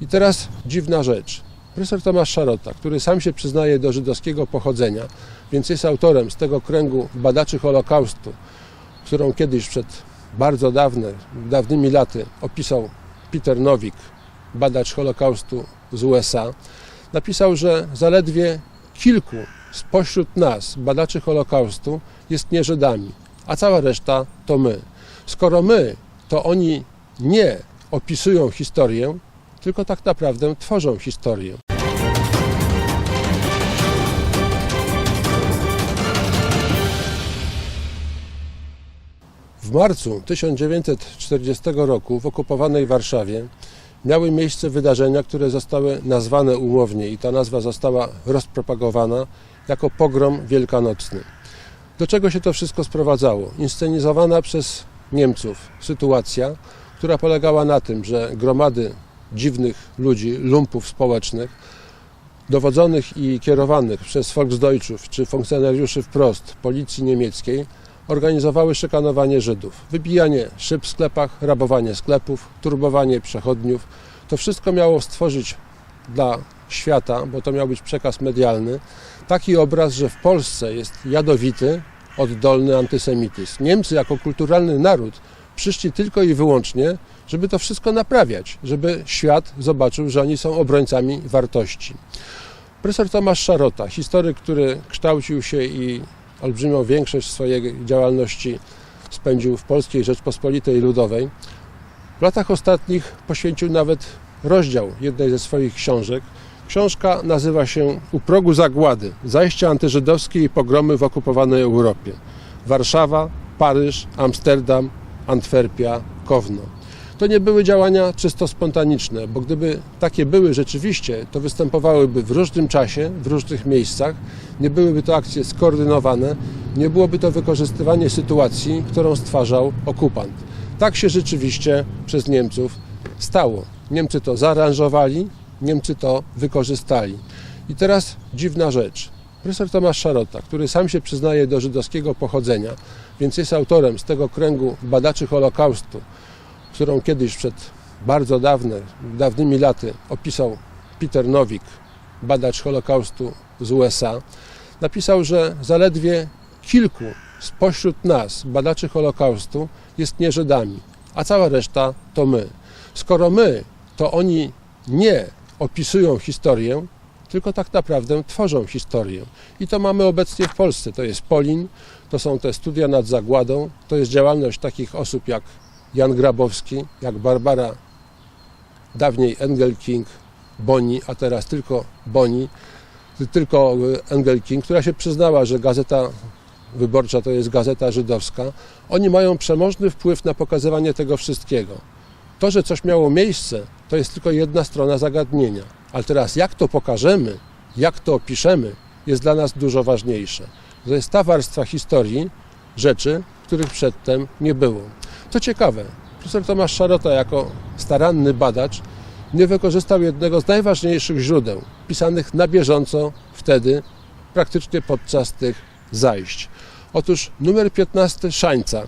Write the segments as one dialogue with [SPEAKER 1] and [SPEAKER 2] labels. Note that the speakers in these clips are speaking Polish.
[SPEAKER 1] I teraz dziwna rzecz. Profesor Tomasz Szarota, który sam się przyznaje do żydowskiego pochodzenia, więc jest autorem z tego kręgu badaczy Holokaustu, którą kiedyś przed bardzo dawne, dawnymi laty opisał Peter Nowik, badacz Holokaustu z USA, napisał, że zaledwie kilku spośród nas, badaczy Holokaustu, jest nie Żydami, a cała reszta to my. Skoro my, to oni nie opisują historię, tylko tak naprawdę tworzą historię. W marcu 1940 roku w okupowanej Warszawie miały miejsce wydarzenia, które zostały nazwane umownie i ta nazwa została rozpropagowana jako pogrom wielkanocny. Do czego się to wszystko sprowadzało? Inscenizowana przez Niemców sytuacja, która polegała na tym, że gromady dziwnych ludzi, lumpów społecznych, dowodzonych i kierowanych przez Volksdeutschów czy funkcjonariuszy wprost policji niemieckiej, organizowały szykanowanie Żydów. Wybijanie szyb w sklepach, rabowanie sklepów, turbowanie przechodniów. To wszystko miało stworzyć dla świata, bo to miał być przekaz medialny, taki obraz, że w Polsce jest jadowity, oddolny antysemityzm. Niemcy jako kulturalny naród przyszli tylko i wyłącznie, żeby to wszystko naprawiać, żeby świat zobaczył, że oni są obrońcami wartości. Profesor Tomasz Szarota, historyk, który kształcił się i olbrzymią większość swojej działalności spędził w Polskiej Rzeczpospolitej Ludowej, w latach ostatnich poświęcił nawet rozdział jednej ze swoich książek. Książka nazywa się U progu zagłady. Zajścia antyżydowskie i pogromy w okupowanej Europie. Warszawa, Paryż, Amsterdam, Antwerpia, Kowno. To nie były działania czysto spontaniczne, bo gdyby takie były rzeczywiście, to występowałyby w różnym czasie, w różnych miejscach, nie byłyby to akcje skoordynowane, nie byłoby to wykorzystywanie sytuacji, którą stwarzał okupant. Tak się rzeczywiście przez Niemców stało. Niemcy to zaaranżowali, Niemcy to wykorzystali. I teraz dziwna rzecz. Profesor Tomasz Szarota, który sam się przyznaje do żydowskiego pochodzenia, więc jest autorem z tego kręgu badaczy Holokaustu, którą kiedyś przed bardzo dawne, dawnymi laty opisał Peter Nowik, badacz Holokaustu z USA, napisał, że zaledwie kilku spośród nas, badaczy Holokaustu, jest nie Żydami, a cała reszta to my. Skoro my, to oni nie opisują historię, tylko tak naprawdę tworzą historię. I to mamy obecnie w Polsce. To jest Polin, to są te studia nad zagładą, to jest działalność takich osób jak Jan Grabowski, jak Barbara, dawniej Engelking, Boni, a teraz tylko Boni, tylko Engelking, która się przyznała, że gazeta wyborcza to jest gazeta żydowska. Oni mają przemożny wpływ na pokazywanie tego wszystkiego. To, że coś miało miejsce, to jest tylko jedna strona zagadnienia. Ale teraz jak to pokażemy, jak to opiszemy, jest dla nas dużo ważniejsze. To jest ta warstwa historii rzeczy, których przedtem nie było. Co ciekawe, profesor Tomasz Szarota jako staranny badacz nie wykorzystał jednego z najważniejszych źródeł, pisanych na bieżąco wtedy, praktycznie podczas tych zajść. Otóż numer 15 Szańca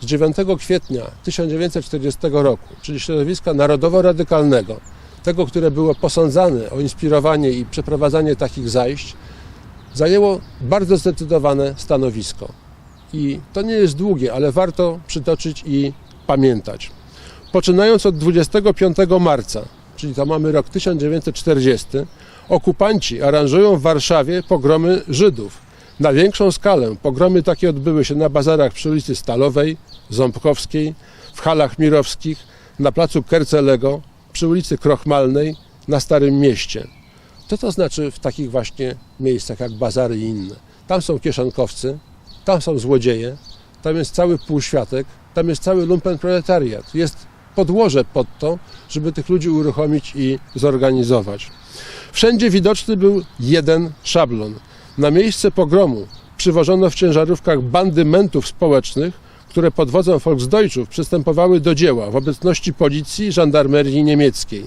[SPEAKER 1] z 9 kwietnia 1940 roku, czyli środowiska narodowo-radykalnego, tego, które było posądzane o inspirowanie i przeprowadzanie takich zajść, zajęło bardzo zdecydowane stanowisko. I to nie jest długie, ale warto przytoczyć i pamiętać. Poczynając od 25 marca, czyli to mamy rok 1940, okupanci aranżują w Warszawie pogromy Żydów. Na większą skalę pogromy takie odbyły się na bazarach przy ulicy Stalowej, Ząbkowskiej, w halach mirowskich, na placu Kercelego, przy ulicy Krochmalnej, na Starym Mieście. Co to znaczy w takich właśnie miejscach jak bazary i inne? Tam są kieszonkowcy, tam są złodzieje, tam jest cały półświatek, tam jest cały lumpen proletariat. Jest podłoże pod to, żeby tych ludzi uruchomić i zorganizować. Wszędzie widoczny był jeden szablon. Na miejsce pogromu przywożono w ciężarówkach bandy mentów społecznych, które pod wodzą Volksdeutschów przystępowały do dzieła w obecności policji żandarmerii niemieckiej.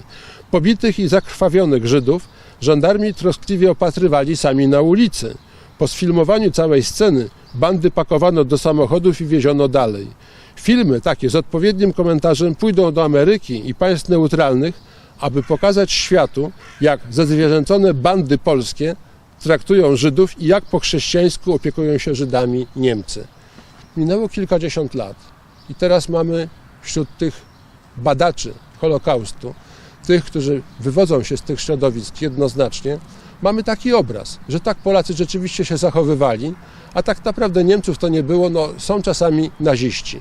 [SPEAKER 1] Pobitych i zakrwawionych Żydów żandarmi troskliwie opatrywali sami na ulicy. Po sfilmowaniu całej sceny bandy pakowano do samochodów i wieziono dalej. Filmy takie z odpowiednim komentarzem pójdą do Ameryki i państw neutralnych, aby pokazać światu, jak zezwierzęcone bandy polskie traktują Żydów i jak po chrześcijańsku opiekują się Żydami Niemcy. Minęło kilkadziesiąt lat i teraz mamy wśród tych badaczy Holokaustu, tych, którzy wywodzą się z tych środowisk jednoznacznie, mamy taki obraz, że tak Polacy rzeczywiście się zachowywali, a tak naprawdę Niemców to nie było, no są czasami naziści.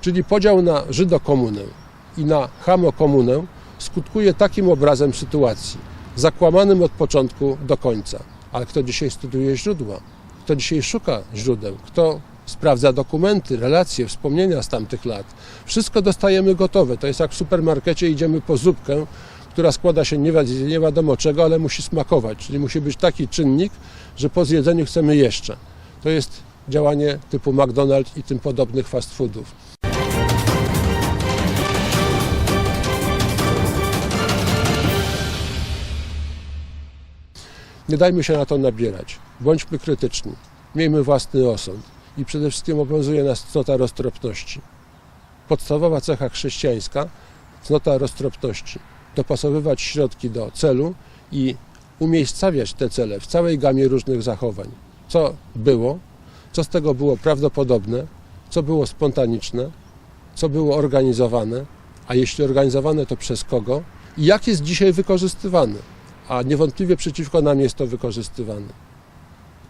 [SPEAKER 1] Czyli podział na Żydokomunę i na Hamokomunę skutkuje takim obrazem sytuacji, zakłamanym od początku do końca. Ale kto dzisiaj studiuje źródła? Kto dzisiaj szuka źródeł? Kto sprawdza dokumenty, relacje, wspomnienia z tamtych lat? Wszystko dostajemy gotowe. To jest jak w supermarkecie idziemy po zupkę, która składa się nie, wi- nie wiadomo czego, ale musi smakować. Czyli musi być taki czynnik, że po zjedzeniu chcemy jeszcze. To jest działanie typu McDonald's i tym podobnych fast foodów. Nie dajmy się na to nabierać. Bądźmy krytyczni. Miejmy własny osąd. I przede wszystkim obowiązuje nas cnota roztropności. Podstawowa cecha chrześcijańska cnota roztropności. Dopasowywać środki do celu i umiejscawiać te cele w całej gamie różnych zachowań. Co było, co z tego było prawdopodobne, co było spontaniczne, co było organizowane, a jeśli organizowane, to przez kogo i jak jest dzisiaj wykorzystywane. A niewątpliwie przeciwko nam jest to wykorzystywane.